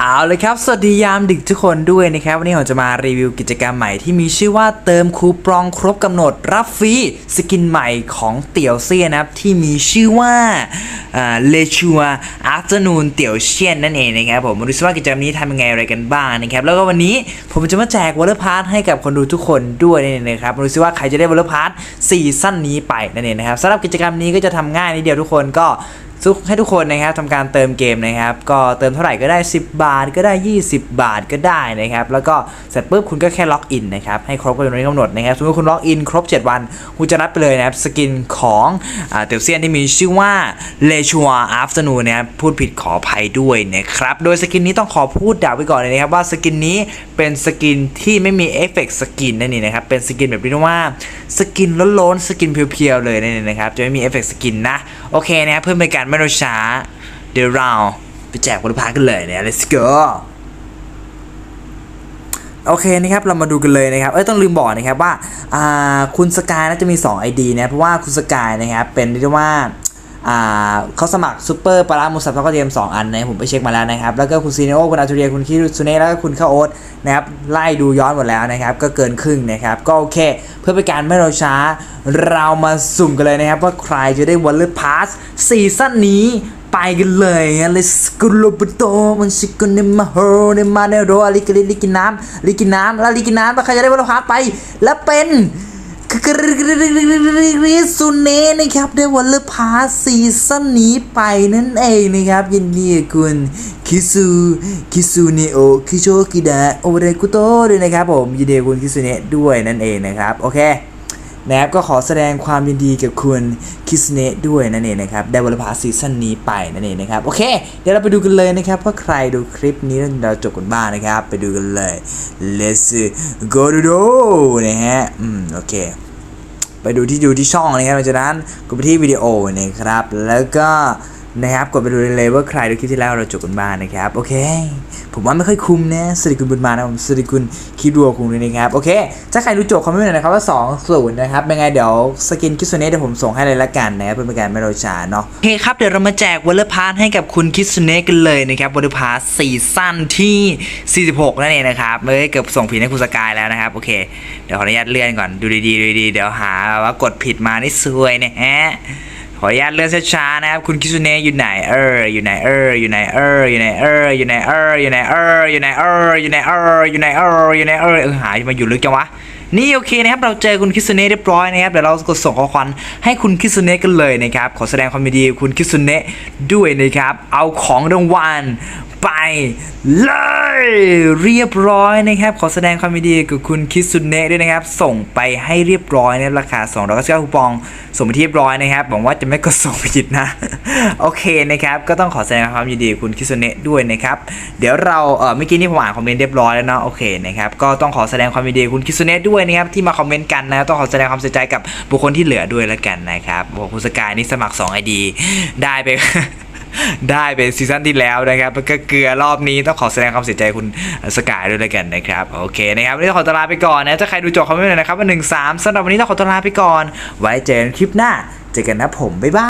เอาเลยครับ สวัสดียามดึกทุกคนด้วยนะครับ วันนี้ผมจะมารีวิวกิจกรรมใหม่ที่มีชื่อว่าเติมคูปองครบกำหนดรับฟรีสกินใหม่ของเตี๋ยวเซียนะครับ ที่มีชื่อว่าเลชัวอาร์ตนูนเตี๋ยวเชียนนั่นเองนะครับผมมาดูซิว่ากิจกรรมนี้ทำยังไงอะไรกันบ้างนะครับ แล้วก็วันนี้ผมจะมาแจกวอลเลอร์พาร์ทให้กับคนดูทุกคนด้วยนั่นเองนะครับมาดูซิว่าใครจะได้วอลเลอร์พาร์ทซีซั่นนี้ไปนั่นเองนะครับสำหรับกิจกรรมนี้ก็จะทำง่ายนิดเดียวทุกคนก็ ทุกให้ทุกคนนะครับทำการเติมเกมนะครับ ก็เติมเท่าไหร่ก็ได้ 10 บาทก็ได้ 20 บาทก็ได้นะครับ แล้วก็เสร็จปุ๊บคุณก็แค่ล็อกอินนะครับให้ครบกำหนดกำหนดนะครับสมมติคุณล็อกอินครบ 7 วันคุณจะรับไปเลยนะครับสกินของเตียวเซียนที่มีชื่อว่าเลชัวอาฟเตอร์นูนะครับพูดผิดขออภัยด้วยนะครับโดยสกินนี้ต้องขอพูดด่าวไว้ก่อนเลยนะครับว่าสกินนี้เป็นสกินที่ไม่มีเอฟเฟกต์สกินนั่นเองนะครับเป็นสกินแบบเรียกว่าสกินล้นๆสกินเพียวๆเลยนั่นเองนะครับจะไม่มีเอฟเฟกต์สกินนะโอเคนะเพื่อเป็นการไม่รอช้า เดี๋ยวเราไปแจกบริพากันเลยเนี่ย let's go โอเคนะครับเรามาดูกันเลยนะครับเอ้ยต้องลืมบอกนะครับว่าคุณสกายน่าจะมี 2 ID นะเพราะว่าคุณสกายนะครับเป็นเรียกว่า เขาสมัครซูเปอร์ปารามุสับทอกเทียม 2 อันนะผมไปเช็คมาแล้วนะครับ แล้วก็คุณซีเนโอคุณอาทูเรียคุณคิรุซุเนะแล้วก็คุณข้าโอ๊ตนะครับ ไล่ดูย้อนหมดแล้วนะครับ ก็เกินครึ่งนะครับ ก็โอเค เพื่อเป็นการไม่รอช้า เรามาสุ่มกันเลยนะครับ ว่าใครจะได้วอลเลย์พาสซีซั่นนี้ไปกันเลยฮะ let's go โลบโตมันชิกุนเนมาโฮเนมาเนโรลิกิลิกินน้ำลิกินน้ำแล้วลิกินน้ำแล้วใครจะได้วอลเลย์พาสไป แล้วเป็น ริสุเน่นะครับได้วอลเลย์พาสซีซั่นนี้ไปนั่นเองนะครับยินดีกับคุณคิซูคิซูเนโอคิโชกิดะโอเรกุโตด้วยนะครับผมยินดีกับคุณคิซูเนะด้วยนั่นเองนะครับโอเคนะครับก็ขอแสดงความยินดีกับคุณคิสเนะด้วยนั่นเองนะครับได้วอลเลย์พาสซีซั่นนี้ไปนั่นเองนะครับโอเค เดี๋ยวเราไปดูกันเลยนะครับว่าใครดูคลิปนี้แล้วเราจบกันบ้างนะครับ ไปดูกันเลย let's go to do นะฮะอืมโอเค ไปดูที่ดูที่ช่องนะครับหลังจากนั้นกดไปที่วิดีโอนะครับ แล้วก็ นะครับกดไปดูเลยว่าใครดูคลิปที่แล้วเราจบกันบ้างนะครับ โอเค ผมว่าไม่ค่อยคุ้มนะสวัสดีคุณบุญมานะผมสวัสดีคุณคิดดัวคุณด้วยนะครับโอเค ถ้าใครรู้จทย์คอมเมนต์หน่อยนะครับว่า2 0นย์นะครับเป็นไงเดี๋ยวสกินคิสเนะเดี๋ยวผมส่งให้เลยละกันนะครับเพื่อเป็นการไม่รอช้าเนาะโอเคครับเดี๋ยวเรามาแจกวอลเลย์พาร์ให้กับคุณคิสเนะกันเลยนะครับวอลเลย์พาร์ซีซั่นที่ 46 นั่นเองนะครับเมื่อเกือบส่งผิดให้คุณสกายแล้วนะครับโอเคเดี๋ยวขออนุญาตเลื่อนก่อนดูดีๆดูดีๆเดี๋ยวหาว่ากดผิดมานี่ซวยนะฮะ ขออนุญาตเลื่อนช้าๆนะครับ คุณคิสุเนะอยู่ไหนเอออยู่ไหนเอออยู่ไหนเอออยู่ไหนเอออยู่ไหนเอออยู่ไหนเอออยู่ไหนเอออยู่ไหนเอออยู่ไหนเอออยู่ไหนเออเออหายมาอยู่ลึกจังวะนี่โอเคนะครับเราเจอคุณคิสุเนะเรียบร้อยนะครับเดี๋ยวเรากดส่งข้อความให้คุณคิสุเนะกันเลยนะครับขอแสดงความยินดีคุณคิสุเนะด้วยนะครับเอาของรางวัล ไปเลยเรียบร้อยนะครับ ขอแสดงความยินดีกับคุณคิสุเนะด้วยนะครับ ส่งไปให้เรียบร้อยนะครับราคา299คูปอง ส่งไปที่เรียบร้อยนะครับหวังว่าจะไม่กดส่งผิดนะ โอเคนะครับ ก็ต้องขอแสดงความยินดีคุณคิสุเนะด้วยนะครับ เดี๋ยวเราเออเมื่อกี้นี่ผมอ่านคอมเมนต์เรียบร้อยแล้วเนาะโอเคนะครับก็ต้องขอแสดงความยินดีคุณคิสุเนะด้วยนะครับที่มาคอมเมนต์กันนะต้องขอแสดงความเสียใจกับบุคคลที่เหลือด้วยแล้วกันนะครับโอ้โหคุณสกายนี่สมัคร2 ID ได้ไป ได้เป็นซีซั่นที่แล้วนะครับก็เกลือรอบนี้ต้องขอแสดงความเสียใจคุณสกายด้วยแล้วกันนะครับ โอเคนะครับวันนี้ขอตลาไปก่อนนะถ้าใครดูจบคอมเมนต์หน่อยนะครับว่าหนึ่งสามสำหรับวันนี้ต้องขอตลาไปก่อน ไว้เจอกันคลิปหน้า เจอกันนะผม บ๊ายบาย